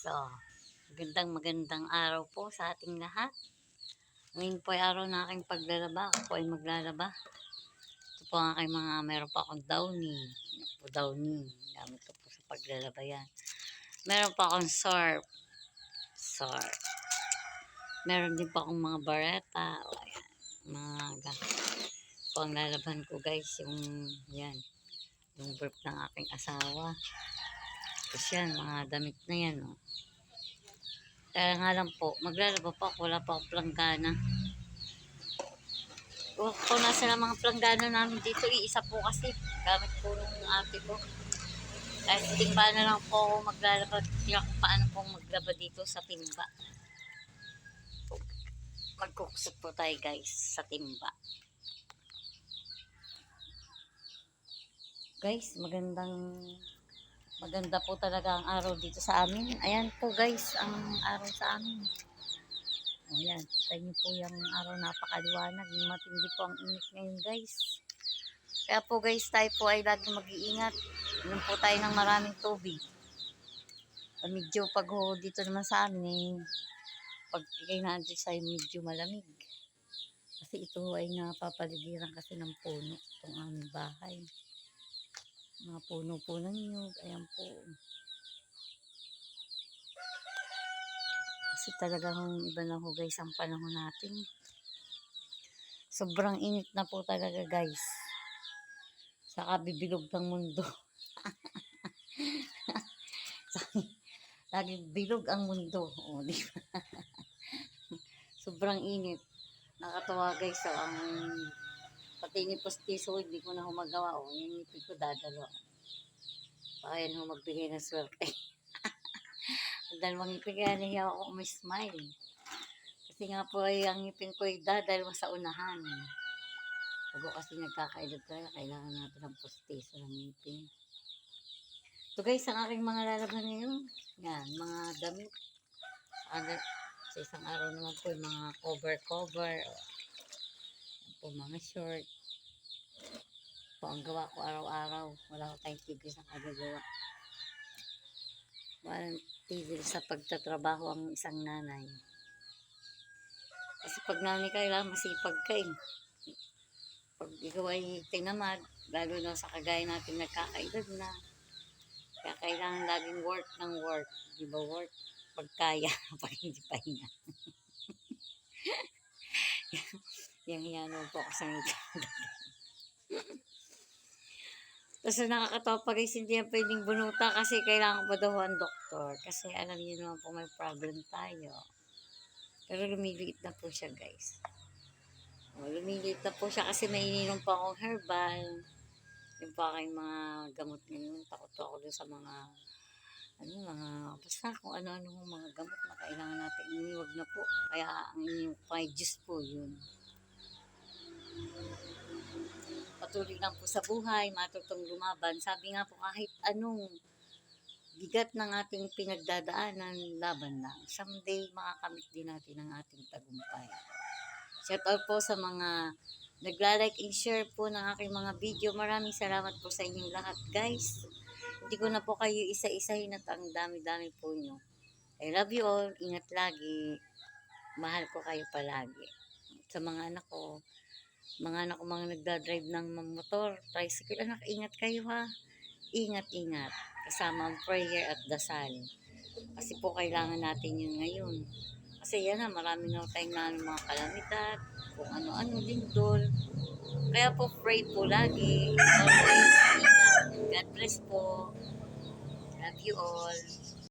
So, magandang magandang araw po sa ating lahat. Ngayon po ay araw na aking paglalaba. Ako ay maglalaba. Ito po ang aking mga, meron pa akong downy. Yan po downy. Gamit ko po sa paglalaba yan. Meron pa akong surf. Surf. Meron din pa akong mga bareta. O, ayan. Mga ga- ito ang ko guys. Yung, yan. Yung burp ng aking asawa. Tapos yan, mga damit na yan. Oh. Kaya nga lang po, maglalaba pa ako, wala pa akong planggana. Kung kung nasa lang mga planggana namin dito, iisa po kasi, gamit po ng ate ko. Kahit timba na lang po ako maglalaba, tiyak kung paano po maglaba dito sa timba. Magkukusot po tayo guys, sa timba. Guys, magandang Maganda po talaga ang araw dito sa amin. Ayan po guys, ang araw sa amin. O yan, kita niyo po yung araw napakaliwanag. Matindi po ang init ngayon guys. Kaya po guys, tayo po ay lagi mag-iingat. Inom po tayo ng maraming tubig. Medyo pag ho, dito naman sa amin, eh, pag ikay na sa medyo malamig. Kasi ito ay napapaligiran kasi ng puno itong aming bahay mga puno po ng nyug. Ayan po. Kasi talagang iba na ho guys ang panahon natin. Sobrang init na po talaga guys. Saka bibilog ng mundo. Lagi bilog ang mundo. O, di ba? Sobrang init. Nakatawa guys. So, ang pati ni postiso, hindi ko na humagawa. O, yung ngipin ko dadalo. Kaya ho magbigay ng swerte. ang dalawang ngipin kaya nahiya ako may smile. Kasi nga po ay ang ngipin ko ay dadalawa sa unahan. Pag kasi nagkakaedad kaya, kailangan natin ng postiso ng ngipin. Ito guys, ang aking mga lalaban ngayon. Yan, mga damit. Ano, sa isang araw naman po, mga cover-cover. Po, mga short. Po ang gawa ko araw-araw. Wala ko tayong tigil sa kagagawa. Walang tigil sa pagtatrabaho ang isang nanay. Kasi pag nanay ka, kailangan masipag ka eh. Pag ikaw ay tinamad, lalo na sa kagaya natin nagkakaedad na, kaya kailangan laging work ng work. Di ba work? Pag kaya, pag hindi pahinga. Yang yan po ako sa Tapos nakakatawa pa guys, hindi yan pwedeng bunuta kasi kailangan pa daw ang doktor. Kasi alam niyo naman po may problem tayo. Pero lumiliit na po siya guys. O, lumiliit na po siya kasi may ininom pa akong herbal. Yung pa aking mga gamot ngayon. Takot ako dun sa mga ano, mga, basta kung ano-ano mga gamot na kailangan natin iniwag na po. Kaya ang iniwag pa juice po yun. Patuloy lang po sa buhay, matutong lumaban. Sabi nga po kahit anong bigat ng ating pinagdadaanan, laban lang. Someday, makakamit din natin ang ating tagumpay. Shout out po sa mga nagla-like and share po ng aking mga video. Maraming salamat po sa inyong lahat, guys. Hindi ko na po kayo isa-isahin at ang dami-dami po nyo. I love you all. Ingat lagi. Mahal ko kayo palagi. Sa mga anak ko, mga anak ko mga nagdadrive ng motor, tricycle, anak, ingat kayo ha. Ingat, ingat. Kasama ang prayer at dasal. Kasi po kailangan natin yun ngayon. Kasi yan na, marami na tayong na mga kalamidad, kung ano-ano, lindol. Kaya po pray po lagi. Always ingat. God bless po. Love you all.